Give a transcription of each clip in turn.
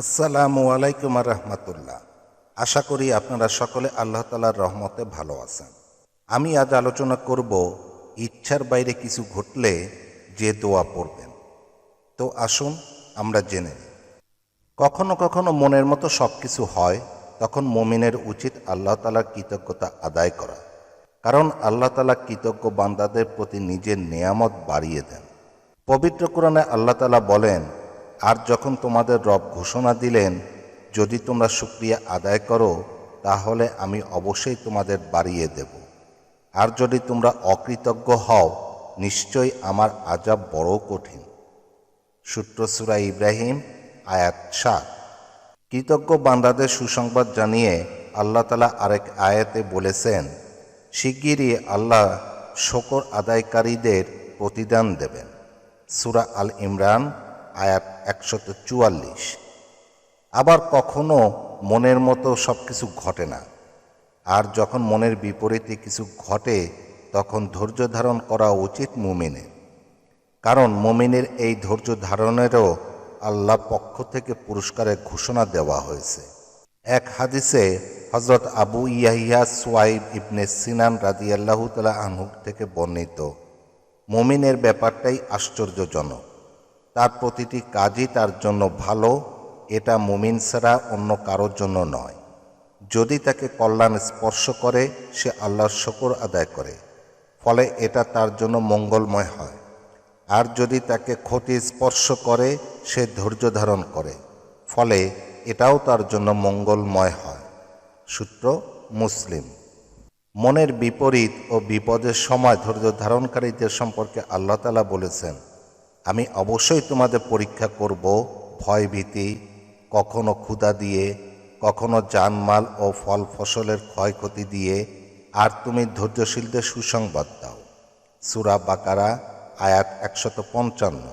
আসসালামু আলাইকুম রহমতুল্লাহ। আশা করি আপনারা সকলে আল্লাহ তালার রহমতে ভালো আছেন। আমি আজ আলোচনা করব ইচ্ছার বাইরে কিছু ঘটলে যে দোয়া পড়বেন। তো আসুন আমরা জেনে নিই। কখনো কখনো মনের মতো সব কিছু হয়, তখন মমিনের উচিত আল্লাহ তালার কৃতজ্ঞতা আদায় করা। কারণ আল্লাহ তালা কৃতজ্ঞ বান্দাদের প্রতি নিজের নেয়ামত বাড়িয়ে দেন। পবিত্র কোরআনে আল্লাহ তালা বলেন আর যখন তোমাদের রব ঘোষণা দিলেন, যদি তোমরা শুক্রিয়া আদায় করো, তাহলে আমি অবশ্যই তোমাদের বাড়িয়ে দেব। আর যদি তোমরা অকৃতজ্ঞ হও, নিশ্চয়ই আমার আজাব বড় কঠিন। সূত্র সুরা ইব্রাহিম, আয়াত সাত। কৃতজ্ঞ বান্দাদের সুসংবাদ জানিয়ে আল্লাহ তালা আরেক আয়াতে বলেছেন, শিগগিরই আল্লাহ শকর আদায়কারীদের প্রতিদান দেবেন। সুরা আল ইমরান আয়াত একশত চুয়াল্লিশ। আবার কখনো মনের মতো সব কিছু ঘটে না। আর যখন মনের বিপরীতে কিছু ঘটে, তখন ধৈর্য ধারণ করা উচিত মুমিনের। কারণ মুমিনের এই ধৈর্য ধারণেরও আল্লাহ পক্ষ থেকে পুরস্কারের ঘোষণা দেওয়া হয়েছে। এক হাদিসে হজরত আবু ইয়াহিয়া সোয়াইব ইবনে সিনান রাদিয়াল্লাহু তালা আনহুক থেকে বর্ণিত। মুমিনের ব্যাপারটাই আশ্চর্যজনক। তার প্রতিটি কাজই তার জন্য ভালো, এটা মুমিন ছাড়া অন্য কারোর জন্য নয়। যদি তাকে কল্যাণ স্পর্শ করে, সে আল্লাহর শকর আদায় করে, ফলে এটা তার জন্য মঙ্গলময় হয়। আর যদি তাকে ক্ষতি স্পর্শ করে, সে ধৈর্য ধারণ করে, ফলে এটাও তার জন্য মঙ্গলময় হয়। সূত্র মুসলিম। মনের বিপরীত ও বিপদের সময় ধৈর্য ধারণকারীদের সম্পর্কে আল্লাহ তালা বলেছেন আমি অবশ্যই তোমাদের পরীক্ষা করব ভয়ভীতি, কখনো ক্ষুধা দিয়ে, কখনো জানমাল ও ফল ফসলের ক্ষয়ক্ষতি দিয়ে, আর তুমি ধৈর্যশীলদের সুসংবাদ দাও। সুরা বাকারা, আয়াত একশত পঞ্চান্ন।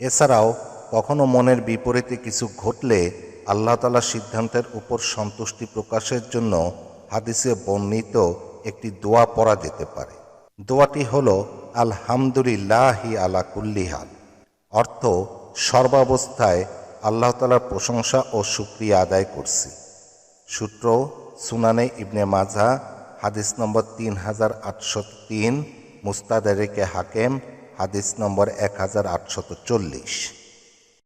এছাড়াও, কখনো মনের বিপরীতে কিছু ঘটলে আল্লাহ তালা সিদ্ধান্তের উপর সন্তুষ্টি প্রকাশের জন্য হাদিসে বর্ণিত একটি দোয়া পড়া যেতে পারে। দোয়াটি হল, আলহামদুলিল্লাহি আলা কুল্লিহাল অর্থ সর্বাবস্থায় আল্লাহ তালার প্রশংসা ও সুক্রিয়া আদায় করছি। সূত্র সুনানে ইবনে মাঝা হাদিস নম্বর তিন হাজার আটশো তিন, মুস্তাদারেকে হাকেম, হাদিস নম্বর এক হাজার আটশত চল্লিশ।